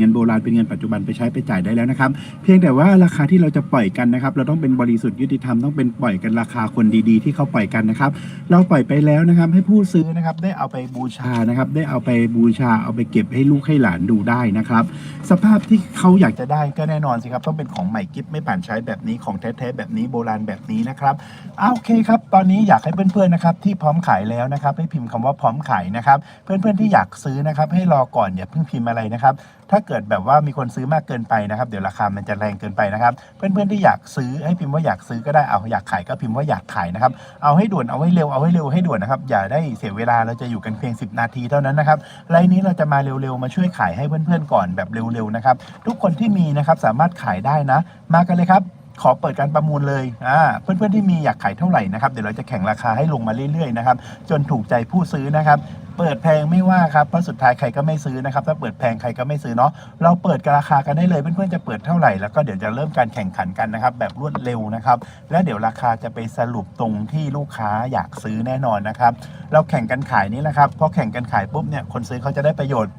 เงินโบราณเป็นเงินปัจจุบันไปใช้ไปจ่ายได้แล้วนะครับ เพียงแต่ว่าราคาที่เราจะปล่อยกันนะครับ เราต้องเป็นบริสุทธิ์ยุติธรรมต้องเป็นปล่อยกันราคาคนดีๆ ที่เขาปล่อยกันนะครับ เราปล่อยไปแล้วนะครับ ให้ผู้ซื้อนะครับได้เอาไปบูชานะครับ ได้เอาไปบูชาเอาไปเก็บให้ลูกให้หลานดูได้นะครับ สภาพที่เขาอยากจะได้ก็แน่นอนสิครับต้องเป็นของใหม่กิฟไม่ผ่านใช้แบบนี้ของแท้ๆแบบนี้โบราณแบบนี้นะครับอาโอเคครับ ตอนนี้อยากให้เพื่อนๆนะครับที่พร้อมขายแล้วนะครับ ให้พิมพ์คำว่าพร้อมขายนะครับ เพื่อนๆที่อยากซื้อนะครับ ให้รอก่อนอย่าเพิ่งพิมพ์อะไรนะครับ ถ้าเกิดแบบว่ามีคนซื้อมากเกินไปนะครับ เดี๋ยวราคามันจะแรงเกินไปนะครับ เพื่อนๆที่อยากซื้อให้พิมพ์ว่าอยากซื้อก็ได้เอาอยากขายก็พิมพ์ว่าอยากขายนะครับ เอาให้ด่วนเอาให้เร็วเอาให้เร็วให้ด่วนนะครับอย่าได้เสียเวลาเราจะอยู่กันเพียง 10 นาทีเท่านั้นนะครับไลน์นี้เราจะมาเร็วๆมาช่วยขายให้เพื่อนๆก่อนแบบเร็วๆนะครับทุกคนที่มีนะครับสามารถขายได้นะ มากันเลยครับ ขอเปิดการประมูลเลยอ่าเพื่อนๆที่มีอยากขายเท่าไหร่นะครับเดี๋ยวเราจะแข่งราคาให้ลงมาเรื่อยๆนะครับจนถูกใจผู้ซื้อนะครับเปิดแพงไม่ว่าครับเพราะสุดท้ายใครก็ไม่ซื้อนะครับถ้าเปิดแพงใครก็ไม่ซื้อเนาะเราเปิดกันราคากันได้เลยเพื่อนๆจะเปิดเท่าไหร่แล้วก็เดี๋ยวจะเริ่มการแข่งขันกันนะครับแบบรวดเร็วนะครับและเดี๋ยวราคาจะไปสรุปตรงที่ลูกค้าอยากซื้อแน่นอนนะครับเราแข่งกันขายนี่แหละครับพอแข่งกันขายปุ๊บเนี่ยคนซื้อเขาจะได้ประโยชน์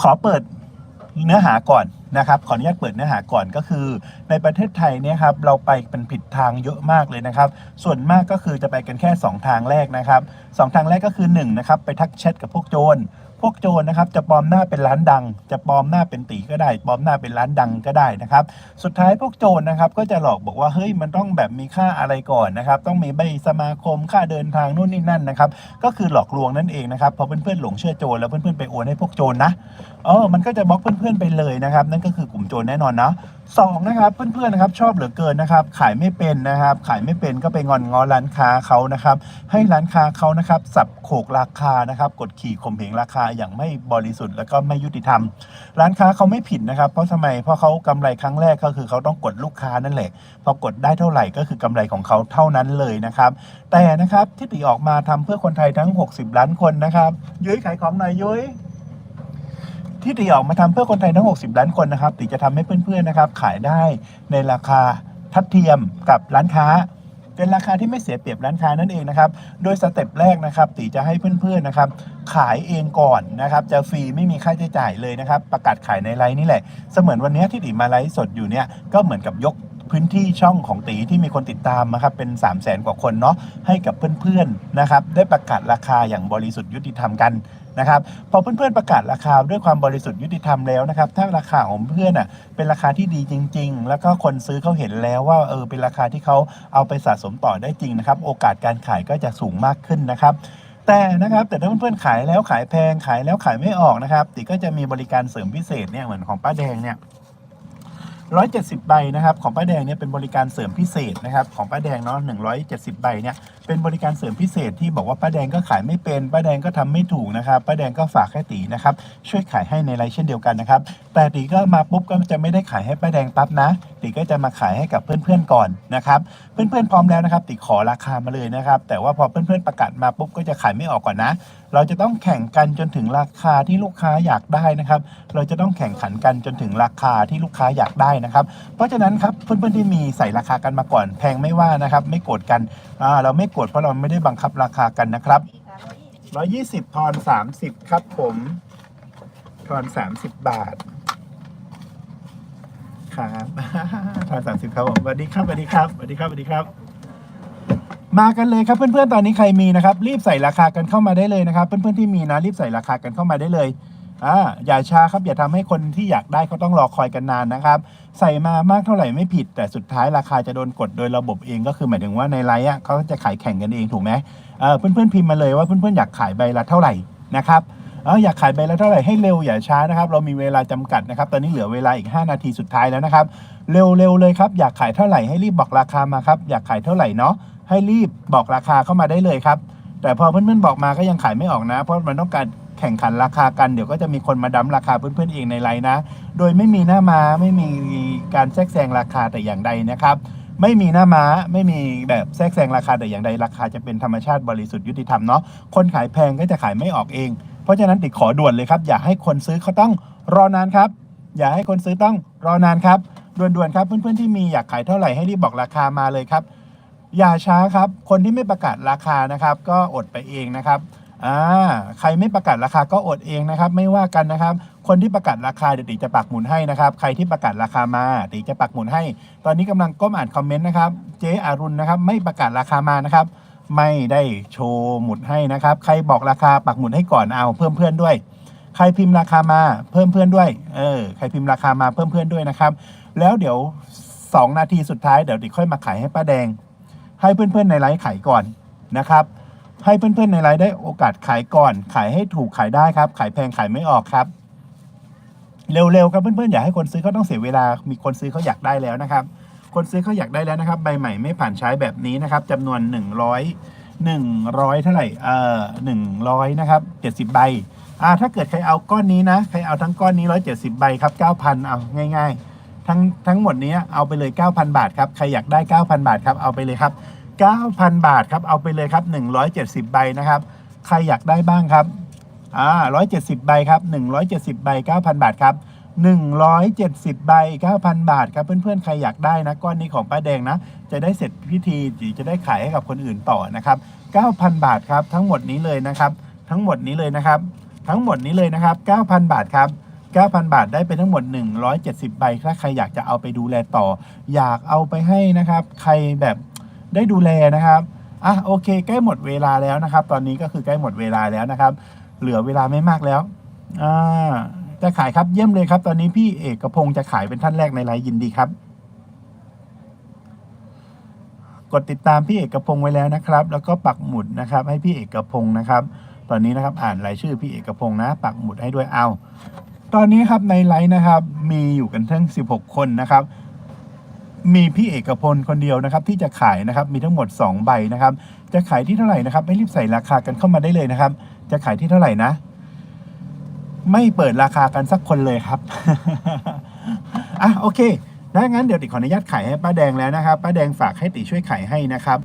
ขอเปิด เนื้อหาก่อนนะครับขออนุญาตเปิดเนื้อหาก่อนก็คือ ในประเทศไทยเนี่ยครับเราไปเป็นผิดทางเยอะมากเลยนะครับ ส่วนมากก็คือจะไปกันแค่ 2 ทางแรกนะครับสองทางแรกก็คือ1นะครับไปทักแชทกับพวกโจร พวกโจรนะครับจะปลอมหน้าเป็นร้านดัง จะปลอมหน้าเป็นตีก็ได้ ปลอมหน้าเป็นร้านดังก็ได้นะครับ สุดท้ายพวกโจรนะครับก็จะหลอกบอกว่าเฮ้ยมันต้องแบบมีค่าอะไรก่อนนะครับ ต้องมีใบสมาคมค่าเดินทางนู่นนี่นั่นนะครับ ก็คือหลอกลวงนั่นเองนะครับพอเพื่อนๆหลงเชื่อโจรแล้วเพื่อนๆไปโอนให้พวกโจรนะเออมันก็จะบล็อกเพื่อนๆไปเลยนะครับ นั่นก็คือกลุ่มโจรแน่นอนนะสองนะครับเพื่อนๆนะครับชอบเหลือเกินนะครับ ขายไม่เป็นนะครับ ขายไม่เป็นก็ไปงอนงอร้านค้าเขานะครับ ให้ร้านค้าเขานะครับ สับโขกราคานะครับ กดขี่ข่มเหงราคาอย่างไม่บริสุทธิ์แล้วก็ไม่ยุติธรรม ร้านค้าเขาไม่ผิดนะครับ เพราะทำไมเพราะเขากำไรครั้งแรกก็คือเขาต้องกดลูกค้านั่นแหละพอกดได้เท่าไหร่ก็คือกำไรของเขาเท่านั้นเลยนะครับ แต่นะครับที่ติออกมาทำเพื่อคนไทยทั้ง 60 ล้านคนนะครับยุ้ยขายของหน่อยยุ้ย ที่ตีออกมาทำเพื่อคนไทยทั้ง 60 ล้านคนนะครับตีจะทำให้เพื่อนๆนะครับ ขายได้ในราคาทัดเทียมกับร้านค้า เป็นราคาที่ไม่เสียเปรียบร้านค้านั่นเองนะครับ โดยสเต็ปแรกนะครับตีจะให้เพื่อนๆนะครับ ขายเองก่อนนะครับ จะฟรีไม่มีค่าใช้จ่ายเลยนะครับ ประกาศขายในไลน์นี่แหละ เสมือนวันนี้ที่ตีมาไลฟ์สดอยู่เนี่ยก็เหมือนกับยก พื้นที่ช่องของตีที่มีคนติดตามนะครับเป็น 3 0 0แสนกว่าคนเนาะให้กับเพื่อนๆนะครับได้ประกาศราคาอย่างบริสุทธิ์ยุติธรรมกันนะครับพอเพื่อนๆประกาศราคาด้วยความบริสุทธิ์ยุติธรรมแล้วนะครับถ้าราคาของเพื่อนอะเป็นราคาที่ดีจริง ๆ แล้วก็คนซื้อเขาเห็นแล้วว่าเออเป็นราคาที่เขาเอาไปสะสมต่อได้จริงนะครับโอกาสการขายก็จะสูงมากขึ้นนะครับแต่นะครับแต่ถ้าเพื่อนๆขายแล้วขายแพงขายแล้วขายไม่ออกนะครับติก็จะมีบริการเสริมพิเศษเนี่ยเหมือนของป้าแดงเนี่ย 170 ใบนะครับของป้าแดงเนี่ยเป็นบริการเสริมพิเศษนะครับของป้าแดงเนาะ170 ใบเนี่ยเป็นบริการเสริมพิเศษที่บอกว่าป้าแดงก็ขายไม่เป็นป้าแดงก็ทำไม่ถูกนะครับป้าแดงก็ฝากให้ตีนะครับช่วยขายให้ในไลน์เช่นเดียวกันนะครับแต่ตีก็มาปุ๊บก็จะไม่ได้ขายให้ป้าแดงปั๊บนะ ตีก็จะมาขายให้กับเพื่อนๆก่อนนะครับ เพื่อนๆพร้อมแล้วนะครับ ติขอราคามาเลยนะครับ แต่ว่าพอเพื่อนๆประกาศมาปุ๊บก็จะขายไม่ออกก่อนนะ เราจะต้องแข่งกันจนถึงราคาที่ลูกค้าอยากได้นะครับ เราจะต้องแข่งขันกันจนถึงราคาที่ลูกค้าอยากได้นะครับ เพราะฉะนั้นครับเพื่อนๆที่มีใส่ราคากันมาก่อน แพงไม่ว่านะครับ ไม่โกรธกันเราไม่โกรธเพราะเราไม่ได้บังคับราคากันนะครับ120ทอน30 ครับผมทอน30 บาท ครับทอน30ครับผมสวัสดีครับสวัสดีครับสวัสดีครับสวัสดีครับ มากันเลยครับเพื่อนๆตอนนี้ใครมีนะครับ รีบใส่ราคากันเข้ามาได้เลยนะครับ เพื่อนๆที่มีนะรีบใส่ราคากันเข้ามาได้เลยอ่าอย่าช้าครับอย่าทำให้คนที่อยากได้เขาต้องรอคอยกันนานนะครับ ใส่มามากเท่าไหร่ไม่ผิด แต่สุดท้ายราคาจะโดนกดโดยระบบเองก็คือหมายถึงว่าในไลน์อะเขาจะขายแข่งกันเองถูกไหมเออเพื่อนๆพิมพ์มาเลยว่าเพื่อนๆอยากขายใบละเท่าไหร่นะครับ เอออยากขายใบละเท่าไหร่ให้เร็วอย่าช้านะครับ เรามีเวลาจำกัดนะครับ ตอนนี้เหลือเวลาอีก 5 นาทีสุดท้ายแล้วนะครับ เร็วๆเลยครับ อยากขายเท่าไหร่ให้รีบบอกราคามาครับ อยากขายเท่าไหร่เนาะ ให้รีบบอกราคาเข้ามาได้เลยครับ แต่พอเพื่อนๆบอกมาก็ยังขายไม่ออกนะ เพราะมันต้องการแข่งขันราคากัน เดี๋ยวก็จะมีคนมาดั้มราคาเพื่อนๆเองในไลน์นะ โดยไม่มีหน้ามาไม่มีการแทรกแซงราคาแต่อย่างใดนะครับไม่มีหน้าม้าไม่มีแบบแทรกแซงราคาแต่อย่างใดราคาจะเป็นธรรมชาติบริสุทธิ์ยุติธรรมเนาะคนขายแพงก็จะขายไม่ออกเอง เพราะฉะนั้นติดขอด่วนเลยครับ อย่าให้คนซื้อเขาต้องรอนานครับ อย่าให้คนซื้อต้องรอนานครับด่วนๆครับเพื่อนๆที่มีอยากขายเท่าไหร่ให้รีบบอกราคามาเลยครับ อย่าช้าครับ คนที่ไม่ประกาศราคานะครับ ก็อดไปเองนะครับอ่าใครไม่ประกาศราคาก็อดเองนะครับ ไม่ว่ากันนะครับ คนที่ประกาศราคาเดี๋ยวติจะปักหมุนให้นะครับ ใครที่ประกาศราคามาติจะปักหมุนให้ ตอนนี้กำลังก้มอ่านคอมเมนต์นะครับ เจ๊อารุณนะครับ ไม่ประกาศราคามานะครับ ไม่ได้โชว์หมุดให้นะครับ ใครบอกราคาปักหมุดให้ก่อนเอาเพิ่มเพื่อนด้วย ใครพิมพ์ราคามาเพิ่มเพื่อนด้วย เออ ใครพิมพ์ราคามาเพิ่มเพื่อนด้วยนะครับ แล้วเดี๋ยว 2 นาทีสุดท้ายเดี๋ยวติค่อยมาขายให้ป้าแดง ให้เพื่อนๆในไลฟ์ขายก่อนนะครับ ให้เพื่อนๆในไลฟ์ได้โอกาสขายก่อน ขายให้ถูกขายได้ครับ ขายแพงขายไม่ออกครับเร็วๆครับเพื่อนๆ อยากให้คนซื้อเขาต้องเสียเวลา มีคนซื้อเขาอยากได้แล้วนะครับ คนซื้อเขาอยากได้แล้วนะครับ ใบใหม่ไม่ผ่านใช้แบบนี้นะครับจำนวน 100 100 เท่าไหร่เอ่อ100 นะครับ 70 ใบอ่าถ้าเกิดใครเอาก้อนนี้นะใครเอาทั้งก้อนนี้ 170 ใบครับ 9,000 เอาง่าย ๆ ทั้งทั้งหมดนี้เอาไปเลย 9,000 บาทครับ ใครอยากได้ 9,000 บาทครับเอาไปเลยครับ 9,000 บาทครับเอาไปเลยครับ 170 ใบนะครับ ใครอยากได้บ้างครับอ่า170 ใบครับ 170 ใบ 9,000 บาทครับ 170 ใบ 9,000 บาทครับ เพื่อนๆ ใครอยากได้นะก้อนนี้ของป้าแดงนะ จะได้เสร็จพิธีจะได้ขายให้กับคนอื่นต่อนะครับ 9,000 บาทครับ ทั้งหมดนี้เลยนะครับ ทั้งหมดนี้เลยนะครับ ทั้งหมดนี้เลยนะครับ 9,000 บาทครับ9,000 บาทได้ไปทั้งหมด 170 ใบ ถ้าใครอยากจะเอาไปดูแลต่อ อยากเอาไปให้นะครับ ใครแบบได้ดูแลนะครับ อะโอเค ใกล้หมดเวลาแล้วนะครับ ตอนนี้ก็คือใกล้หมดเวลาแล้วนะครับ เหลือเวลาไม่มากแล้ว อ่า จะขายครับเยี่ยมเลยครับ ตอนนี้พี่เอกพงศ์จะขายเป็นท่านแรกในไลฟ์ยินดีครับ กดติดตามพี่เอกพงศ์ไว้แล้วนะครับ แล้วก็ปักหมุดนะครับ ให้พี่เอกพงศ์นะครับ ตอนนี้นะครับอ่านรายชื่อพี่เอกพงศ์นะ ปักหมุดให้ด้วยเอาตอนนี้ครับในไลฟ์นะครับ มีอยู่กันทั้ง 16 คนนะครับมีพี่เอกพลคนเดียวนะครับ ที่จะขายนะครับมีทั้งหมด 2 ใบนะครับ จะขายที่เท่าไหร่นะครับไม่รีบใส่ราคากันเข้ามาได้เลยนะครับ จะขายที่เท่าไหร่นะ ไม่เปิดราคากันสักคนเลยครับ อะโอเคถ้างั้นเดี๋ยวติขออนุญาตขายให้ป้าแดงแล้วนะครับ ป้าแดงฝากให้ติช่วยขายให้นะครับ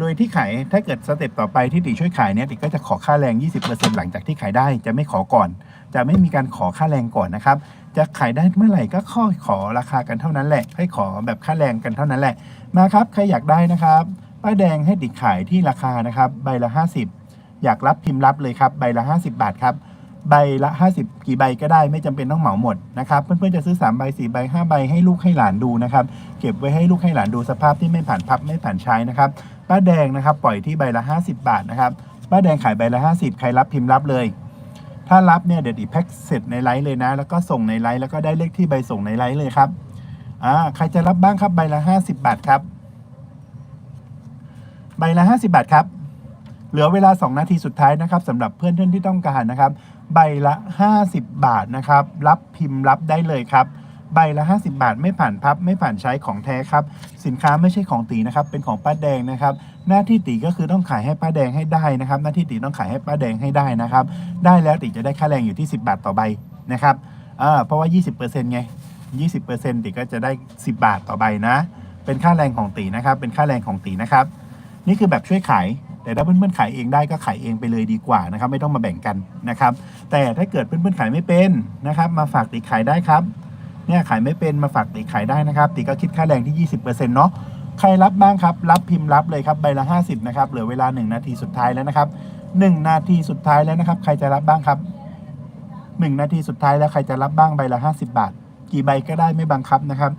โดยที่ขายถ้าเกิดสเต็ปต่อไปที่ติช่วยขายเนี่ยติก็จะขอค่าแรง 20%หลังจากที่ขายได้จะไม่ขอก่อน จะไม่มีการขอค่าแรงก่อนนะครับ จะขายได้เมื่อไหร่ก็ข้อขอราคากันเท่านั้นแหละ ให้ขอแบบค่าแรงกันเท่านั้นแหละ มาครับใครอยากได้นะครับป้าแดงให้ติขายที่ราคานะครับ ใบละ 50 อยากรับพิมพ์รับเลยครับ ใบละ 50 บาทครับ ใบละ 50 กี่ใบก็ได้ไม่จำเป็นต้องเหมาหมดนะครับเพื่อนๆจะซื้อ3ใบ4ใบ5ใบให้ลูกให้หลานดูนะครับเก็บไว้ให้ลูกให้หลานดูสภาพที่ไม่ผ่านพับไม่ผ่านใช้นะครับป้าแดงนะครับปล่อยที่ใบละ 50 บาทนะครับป้าแดงขายใบละ 50 ใครรับพิมพ์รับเลย ถ้ารับเนี่ยเดี๋ยวอีแพ็คเสร็จในไลฟ์เลยนะ แล้วก็ส่งในไลฟ์แล้วก็ได้เลขที่ใบส่งในไลฟ์เลยครับอ่าใครจะรับบ้างครับใบละ 50 บาทครับ ใบละ 50 บาทครับเหลือเวลา 2 นาทีสุดท้ายนะครับสำหรับเพื่อนๆที่ต้องการนะครับ ใบละ 50 บาทนะครับ รับพิมพ์รับได้เลยครับ ใบละ 50 บาท ไม่ผ่านพับ ไม่ผ่านใช้ของแท้ครับ สินค้าไม่ใช่ของตีนะครับ เป็นของป้าแดงนะครับ หน้าที่ตีก็คือต้องขายให้ป้าแดงให้ได้นะครับ หน้าที่ตีต้องขายให้ป้าแดงให้ได้นะครับ ได้แล้วตีจะได้ค่าแรงอยู่ที่ 10 บาทต่อใบนะครับอ่าเพราะว่า 20%ไง 20%ตีก็จะได้ 10 บาทต่อใบนะ เป็นค่าแรงของตีนะครับ เป็นค่าแรงของตีนะครับ นี่คือแบบช่วยขาย แต่ถ้าเพื่อนๆขายเองได้ก็ขายเองไปเลยดีกว่านะครับ ไม่ต้องมาแบ่งกันนะครับ แต่ถ้าเกิดเพื่อนๆขายไม่เป็นนะครับ มาฝากติขายได้ครับเนี่ยขายไม่เป็นมาฝากติขายได้นะครับ ติก็คิดค่าแรงที่ 20%เนาะใครรับบ้างครับ รับพิมพ์รับเลยครับใบละ 50นะครับเหลือเวลา 1 นาทีสุดท้ายแล้วนะครับ 1 นาทีสุดท้ายแล้วนะครับ ใครจะรับบ้างครับ 1 นาทีสุดท้ายแล้วใครจะรับบ้างใบละ 50 บาท กี่ใบก็ได้ไม่บังคับนะครับ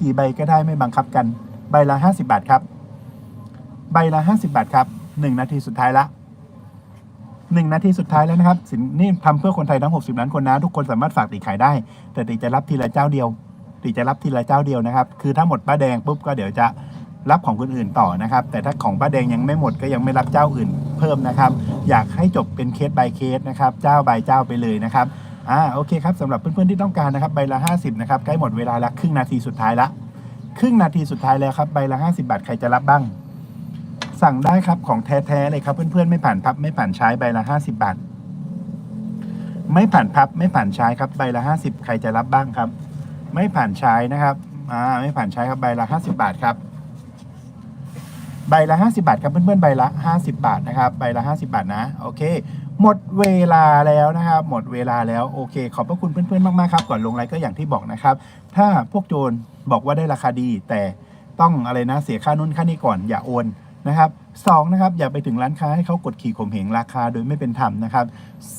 กี่ใบก็ได้ไม่บังคับกัน ใบละ 50 บาทครับ ใบละ 50 บาทครับ 1 นาทีสุดท้ายละ1นาทีสุดท้ายแล้วนะครับสินนี่ทำเพื่อคนไทยทั้ง 60 ล้านคนนะ ทุกคนสามารถฝากติขายได้ แต่ติจะรับทีละเจ้าเดียวติจะรับทีละเจ้าเดียวนะครับ คือถ้าหมดป้าแดงปุ๊บก็เดี๋ยวจะรับของคนอื่นต่อนะครับ แต่ถ้าของป้าแดงยังไม่หมดก็ยังไม่รับเจ้าอื่นเพิ่มนะครับ อยากให้จบเป็นเคส by เคสนะครับ เจ้า by เจ้าไปเลยนะครับอ่าโอเคครับสำหรับเพื่อนๆที่ต้องการนะครับใบละ 50นะครับใกล้หมดเวลาละครึ่งนาทีสุดท้ายละครึ่งนาทีสุดท้ายแล้วครับใบละ 50 บาทใครจะรับบ้าง สั่งได้ครับของแท้ๆเลยครับ เพื่อนๆไม่ผ่านพับ ไม่ผ่านใช้ใบละ50บาท ไม่ผ่านพับ ไม่ผ่านใช้ครับใบละ50ใครจะรับบ้างครับ ไม่ผ่านใช้นะครับอ่าไม่ผ่านใช้ครับใบละ50บาทครับใบละ 50 บาทครับเพื่อนๆใบละ 50 บาทนะครับใบละ 50 บาทนะโอเค หมดเวลาแล้วนะครับ หมดเวลาแล้วโอเค ขอบพระคุณเพื่อนๆมากๆครับก่อนลงไลน์ก็อย่างที่บอกนะครับ ถ้าพวกโจรบอกว่าได้ราคาดี แต่ต้องอะไรนะเสียค่านู้นค่านี้ก่อนอย่าโอน นะครับสองนะครับอย่าไปถึงร้านค้าให้เขากดขี่ข่มเหงราคาโดยไม่เป็นธรรมนะครับ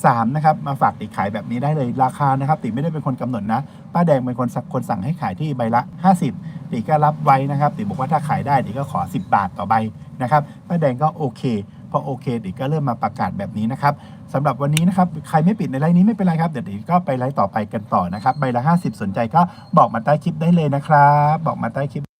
สามนะครับมาฝากติขายแบบนี้ได้เลยราคานะครับติไม่ได้เป็นคนกำหนดนะป้าแดงเป็นคนสักคนสั่งให้ขายที่ใบละ 50ติก็รับไว้นะครับติบอกว่าถ้าขายได้ติก็ขอ 10 บาทต่อใบนะครับป้าแดงก็โอเคพอโอเคติก็เริ่มมาประกาศแบบนี้นะครับสำหรับวันนี้นะครับใครไม่ปิดในไลน์นี้ไม่เป็นไรครับเดี๋ยวติก็ไปไลน์ต่อไปกันต่อนะครับใบละ 50 สนใจก็บอกมาใต้คลิปได้เลยนะครับ บอกมาใต้คลิป